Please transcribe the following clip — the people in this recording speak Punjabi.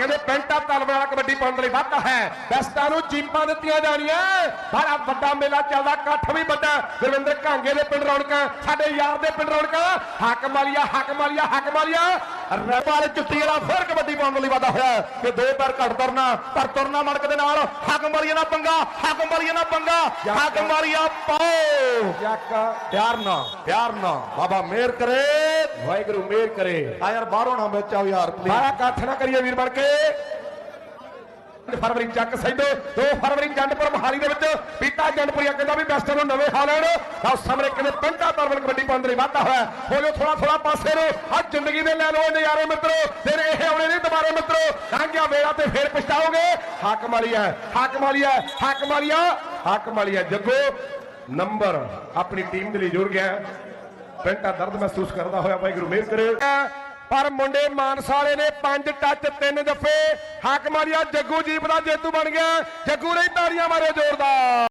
ਕਹਿੰਦੇ ਪੈਂਟਾ ਤਲਵਾਰ ਵਾਲਾ ਕਬੱਡੀ ਪਾਉਣ ਦੇ ਲਈ ਵਾਧਾ ਹੈ। ਬੈਸਟਾਂ ਨੂੰ ਚੀਪਾਂ ਦਿੱਤੀਆਂ ਜਾਣੀਆਂ। ਬੜਾ ਵੱਡਾ ਮੇਲਾ ਚੱਲਦਾ, ਇਕੱਠ ਵੀ ਵੱਡਾ। ਗੁਰਵਿੰਦਰ ਘਾਂਗੇ ਦੇ ਪਿੰਡ ਰੌਣਕਾਂ, ਸਾਡੇ ਯਾਰ ਦੇ ਪਿੰਡ ਰੌਣਕਾਂ। ਹੱਕ ਮਾਲੀਆ ਹੱਕ ਮਾਲੀਆ ਹੱਕ ਮਾਲੀਆ ਰਪਾਲ ਚੁੱਟੀ ਵਾਲਾ ਫਿਰ ਕਬੱਡੀ ਪਾਉਣ ਦੇ ਲਈ ਵਾਧਾ ਹੋਇਆ ਕਿ ਦੋ ਪੈਰ ਘੱਟ ਤੁਰਨਾ ਪਰ ਤੁਰਨਾ ਮੜਕ ਦੇ ਨਾਲ ਹੱਕ ਮਾਲੀਆ ਨਾ ਪੰਗਾ ਹੱਕ ਮਾਲੀਆ ਨਾ ਪੰਗਾ ਹੱਕ ਮਾਲੀਆ ਪਾਓ। ਜੱਕ। ਪਿਆਰ ਨਾ ਪਿਆਰ ਨਾ ਬਾਬਾ ਮਿਹਰ ਕਰੇ। ਵਾਹਿਗੁਰੂ ਮਿਹਰ ਕਰੇ। ਆ ਯਾਰ ਬਾਹਰੋਂ ਨਾ ਵਿੱਚ ਆਓ ਯਾਰ ਪਲੀਜ਼ ਸਾਰਾ ਇਕੱਠ ਨਾ ਕਰੀਏ ਵੀਰ ਬਣ ਕੇ। ਫਰਵਰੀ ਚੱਕ ਸੈਦੋ 2 ਫਰਵਰੀ ਜੰਡਪੁਰ ਮਹਾਲੀ ਦੇ ਵਿੱਚ ਪੀਤਾ ਜੰਡਪੁਰੀਆ ਕਹਿੰਦਾ ਵੀ ਬੈਸਟਰ ਨੂੰ ਨਵੇਂ ਹਾਲੈਂਡ ਤਾਂ ਸਾਹਮਣੇ ਕਹਿੰਦੇ ਪੰਟਾ ਤਰਵਲ ਕਬੱਡੀ ਪੰਦ ਲਈ ਵਾਧਾ ਹੋਇਆ। ਹੋ ਜਾਓ ਥੋੜਾ ਥੋੜਾ ਪਾਸੇ ਨੂੰ। ਆ ਜ਼ਿੰਦਗੀ ਦੇ ਲੈ ਲਓ ਨਜ਼ਾਰੇ ਮਿੱਤਰੋ। ਫਿਰ ਇਹ ਆਉਣੇ ਨਹੀਂ ਦੁਬਾਰੇ ਮਿੱਤਰੋ। ਲੰਘਿਆ ਵੇਲਾ ਤੇ ਫਿਰ ਪਛਤਾਓਗੇ। ਹੱਕ ਮਾਲੀਆ ਹੱਕ ਮਾਲੀਆ ਹੱਕ ਮਾਲੀਆ ਹੱਕ ਮਾਲੀਆ ਜੱਗੋ, ਨੰਬਰ ਆਪਣੀ ਟੀਮ ਦੇ ਲਈ ਜੁੜ ਗਿਆ। ਪੈਂਟਾ ਦਰਦ ਮਹਿਸੂਸ ਕਰਦਾ ਹੋਇਆ ਵਾਹਿਗੁਰੂ ਮਿਹਰ ਕਰੇ। ਪਰ ਮੁੰਡੇ ਮਾਨਸਾ ਵਾਲੇ ਨੇ ਪੰਜ ਟੱਚ, ਤਿੰਨ ਜੱਫੇ। ਹੱਕ ਮਾਰਿਆ ਜੱਗੂ ਜੀਪ ਦਾ ਜੇਤੂ ਬਣ ਗਿਆ। ਜੱਗੂ ਲਈ ਤਾੜੀਆਂ ਮਾਰੇ ਜ਼ੋਰਦਾਰ।